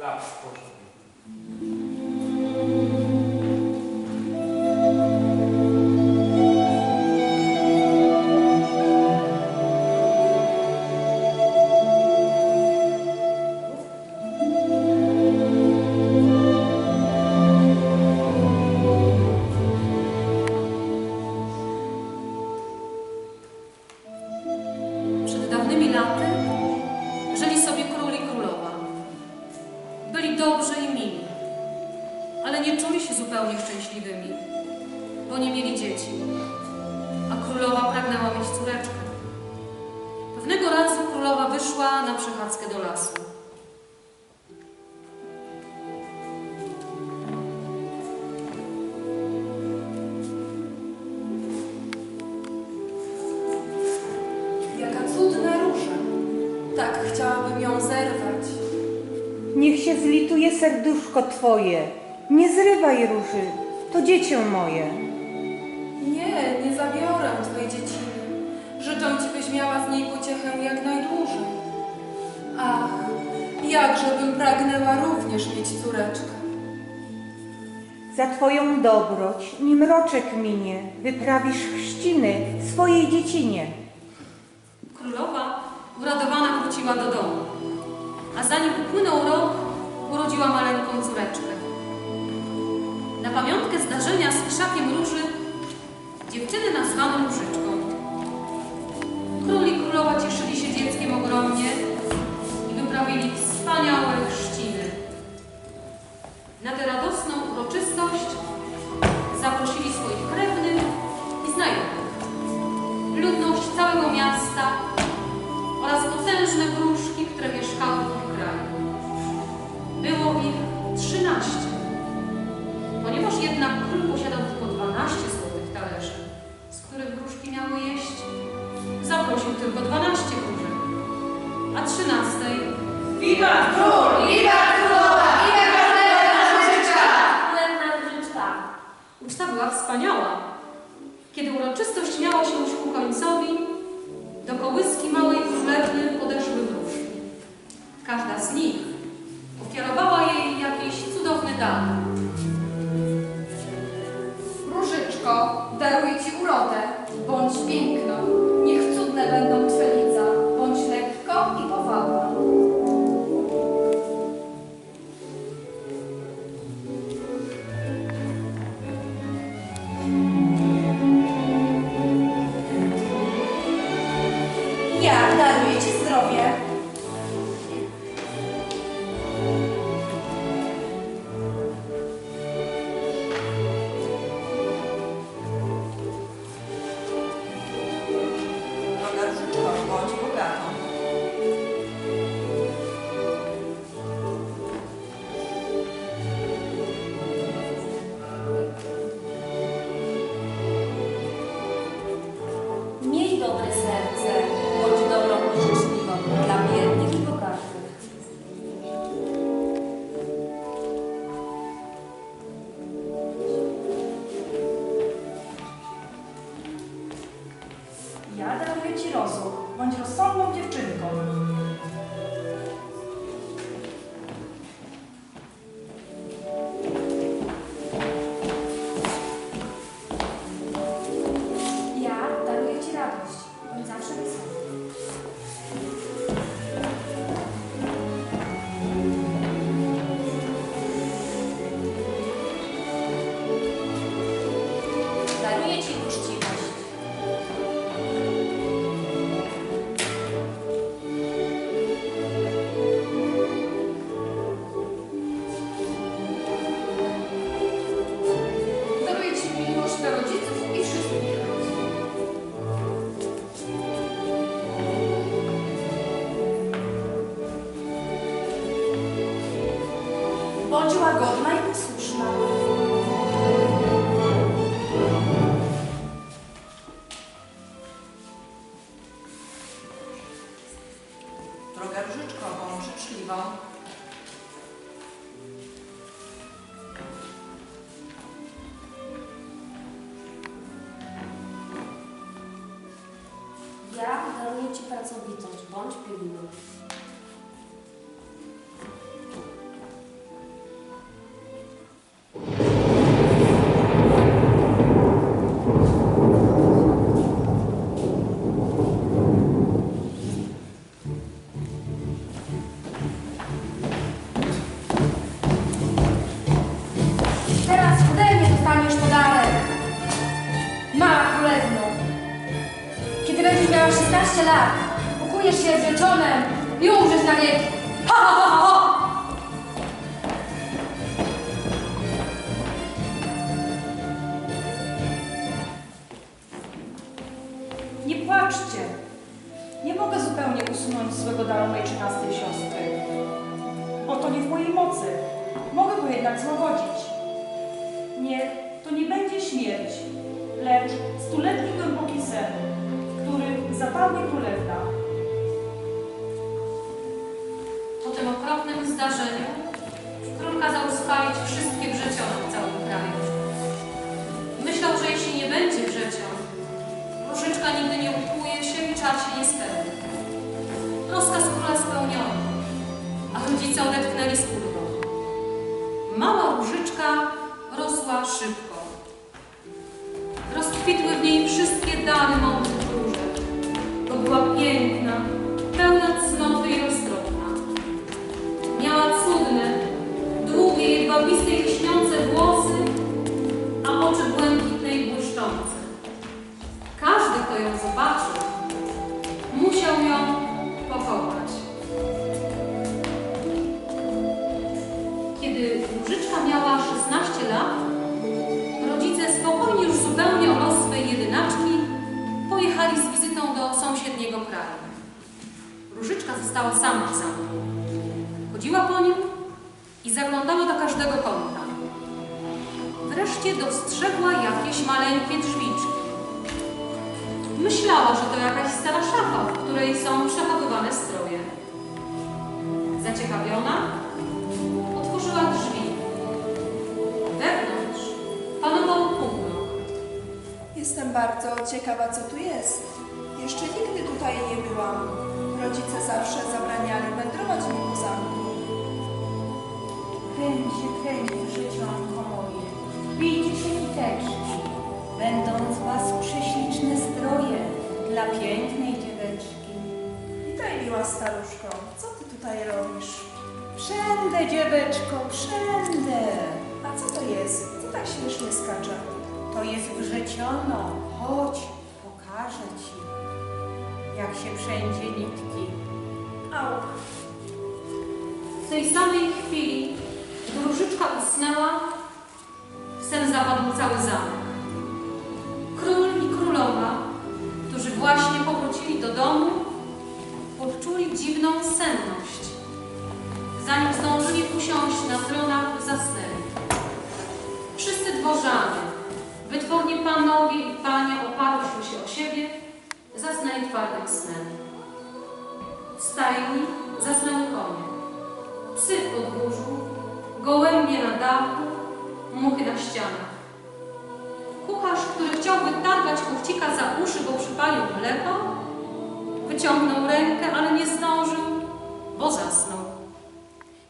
chleb spożył. Przed dawnymi laty Byli dobrzy i mili, ale nie czuli się zupełnie szczęśliwymi, bo nie mieli dzieci, a królowa pragnęła mieć córeczkę. Pewnego razu królowa wyszła na przechadzkę do lasu. Jaka cudna róża. Tak chciałabym ją zerwać. Niech się zlituje serduszko Twoje. Nie zrywaj róży, to dziecię moje. Nie, nie zabiorę Twej dzieciny. Życzę Ci, byś miała z niej pociechę jak najdłużej. Ach, jakżebym pragnęła również mieć córeczkę. Za Twoją dobroć, nim roczek minie, wyprawisz chrzciny swojej dziecinie. Królowa uradowana wróciła do domu, a zanim upłynął rok, urodziła maleńką córeczkę. Na pamiątkę zdarzenia z krzakiem róży dziewczyny nazwano różyczką. Król i królowa cieszyli się dzieckiem ogromnie i wyprawili wspaniałe chrzciny. Na tę a 13 Wiwat król! Wiwat królowa! Wiwat królewna różyczka! Królewna Różyczka. Uczta była wspaniała. Kiedy uroczystość miała się już ku końcowi, do kołyski małej królewny podeszły wróżki. Każda z nich ofiarowała jej jakiś cudowny dar. Bądź łagodna i posłuszna. Droga różyczko, bądź życzliwą. Ja daruję ci pracowitość, bądź pilny. dostaniesz podarek. Mała królewno, kiedy będziesz miała 16 lat, ukujesz się z i umrzesz na wieki. Ha, ha, ha, ha! Nie płaczcie. Nie mogę zupełnie usunąć złego daru mojej 13 siostry, bo to nie w mojej mocy. Mogę go jednak złagodzić śmierć, lecz stuletni głęboki sen, w którym zapadnie królewna. Po tym okropnym zdarzeniu król kazał spalić wszystkie wrzeciona w całym kraju. Myślał, że jeśli nie będzie wrzecion, różyczka nigdy nie ukłuje się i czar się nie spełni. Rozkaz króla spełniono, a rodzice odetchnęli z ulgą. Mała różyczka rosła szybko. Rozkwitły w niej wszystkie dary mądrych różek, bo była piękna, pełna cnoty i roztropna. Miała cudne, długie, jedwabiste i lśniące włosy, a oczy błękitne i błyszczące. Każdy, kto ją zobaczył, do sąsiedniego kraju. Różyczka została sama w zamku. Chodziła po nim i zaglądała do każdego kąta. Wreszcie dostrzegła jakieś maleńkie drzwiczki. Myślała, że to jakaś stara szafa, w której są przechowywane stroje. Zaciekawiona, otworzyła drzwi. Wewnątrz panował półmrok. Jestem bardzo ciekawa, co tu jest. Jeszcze nigdy tutaj nie byłam. Rodzice zawsze zabraniali wędrować mi po zamku. Kręć się, kręć, życionko moje. Bijcie się niteczki. Będą z was prześliczne stroje dla pięknej dzieweczki. Witaj, miła staruszko. Co ty tutaj robisz? Przędę, dzieweczko, przędę. A co to jest? Co tak śmiesznie skacze? To jest wrzeciono. Chodź, pokażę ci, jak się przędzie nitki. Au, W tej samej chwili, Różyczka usnęła, w sen zapadł cały zamek. Król i królowa, którzy właśnie powrócili do domu, odczuli dziwną senność. Zanim zdążyli usiąść na tronach, zasnęli. Wszyscy dworzanie, wytworni panowie i panie oparłszy się twardym snem. W stajni zasnęły konie psy w podwórzu, gołębie na dachu, muchy na ścianach. Kucharz, który chciałby targać kuchcika za uszy, bo przypalił mleko, wyciągnął rękę, ale nie zdążył, bo zasnął.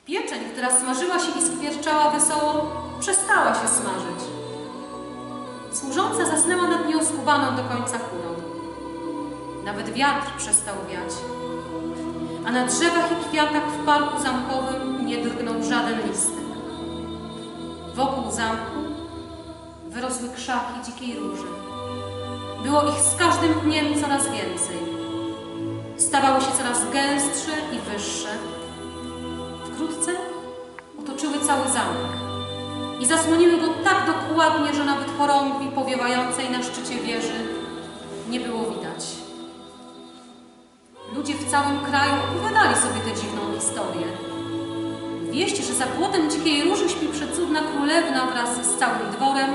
Pieczeń, która smażyła się i skwierczała wesoło, przestała się smażyć. Służąca zasnęła nad nieoskubaną do końca kurą. Nawet wiatr przestał wiać a na drzewach i kwiatach w parku zamkowym nie drgnął żaden listek. Wokół zamku wyrosły krzaki dzikiej róży. Było ich z każdym dniem coraz więcej. Stawały się coraz gęstsze i wyższe. Wkrótce otoczyły cały zamek i zasłoniły go tak dokładnie, że nawet chorągwi powiewającej na szczycie wieży nie było widać. W całym kraju opowiadali sobie tę dziwną historię. Wieść, że za płotem dzikiej róży śpi przecudna królewna wraz z całym dworem,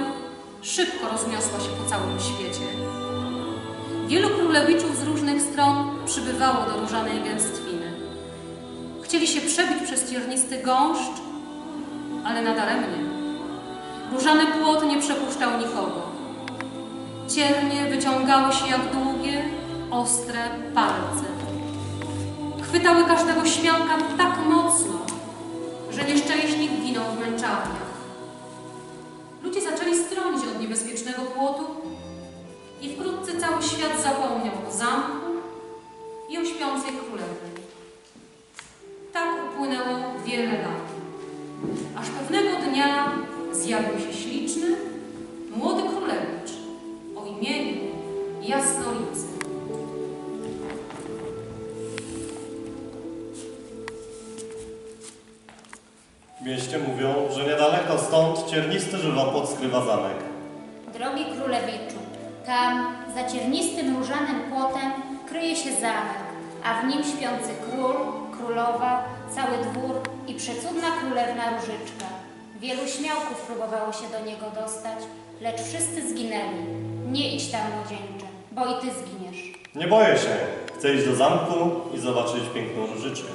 szybko rozniosła się po całym świecie. Wielu królewiczów z różnych stron przybywało do różanej gęstwiny. Chcieli się przebić przez ciernisty gąszcz, ale nadaremnie. Różany płot nie przepuszczał nikogo. Ciernie wyciągały się jak długie, ostre palce. Chwytały każdego śmiałka tak mocno, że nieszczęśnik ginął w męczarniach. Ludzie zaczęli stronić od niebezpiecznego płotu i wkrótce cały świat zapomniał o zamku i o śpiącej królewnie. Tak upłynęło wiele lat, aż pewnego dnia zjawił się śliczny, młody królewicz o imieniu Jasnolicy. W mieście mówią, że niedaleko stąd ciernisty żywopłot skrywa zamek. Drogi królewiczu, tam za ciernistym różanym płotem kryje się zamek, a w nim śpiący król, królowa, cały dwór i przecudna królewna Różyczka. Wielu śmiałków próbowało się do niego dostać, lecz wszyscy zginęli. Nie idź tam, młodzieńcze, bo i ty zginiesz. Nie boję się. Chcę iść do zamku i zobaczyć piękną różyczkę.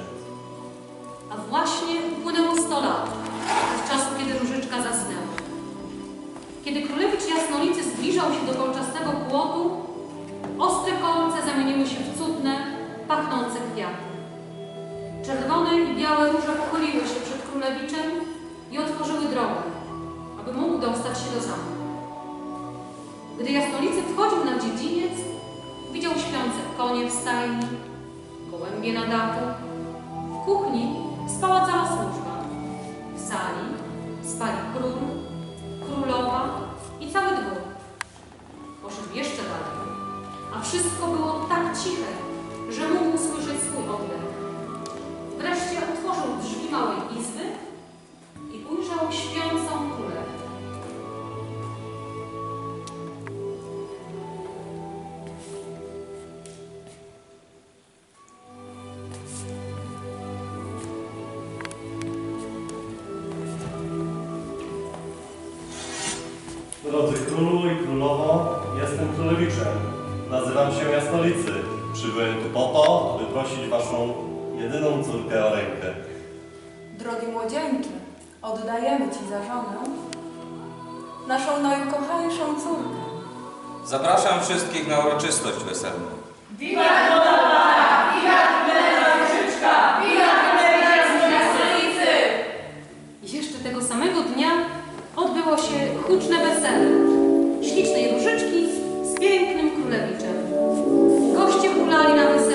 A właśnie upłynęło 100 lat od czasu, kiedy Różyczka zasnęła. Kiedy królewicz Jasnolicy zbliżał się do kolczastego płotu, ostre kolce zamieniły się w cudne, pachnące kwiaty. Czerwone i białe róże pochyliły się przed królewiczem i otworzyły drogę, aby mógł dostać się do zamku. Gdy Jasnolicy wchodził na dziedziniec, widział śpiące konie w stajni, gołębie na dachu, Jestem królewiczem. Nazywam się Jasnolicy. Przybyłem tu po to, aby prosić waszą jedyną córkę o rękę. Drogi młodzieńczy, oddajemy ci za żonę naszą najukochańszą córkę. Zapraszam wszystkich na uroczystość weselną. Wiwat Modowa! Wiwat Mleczyczka! Wiwat Jasnolicy! Jeszcze tego samego dnia odbyło się huczne wesele. Lord in our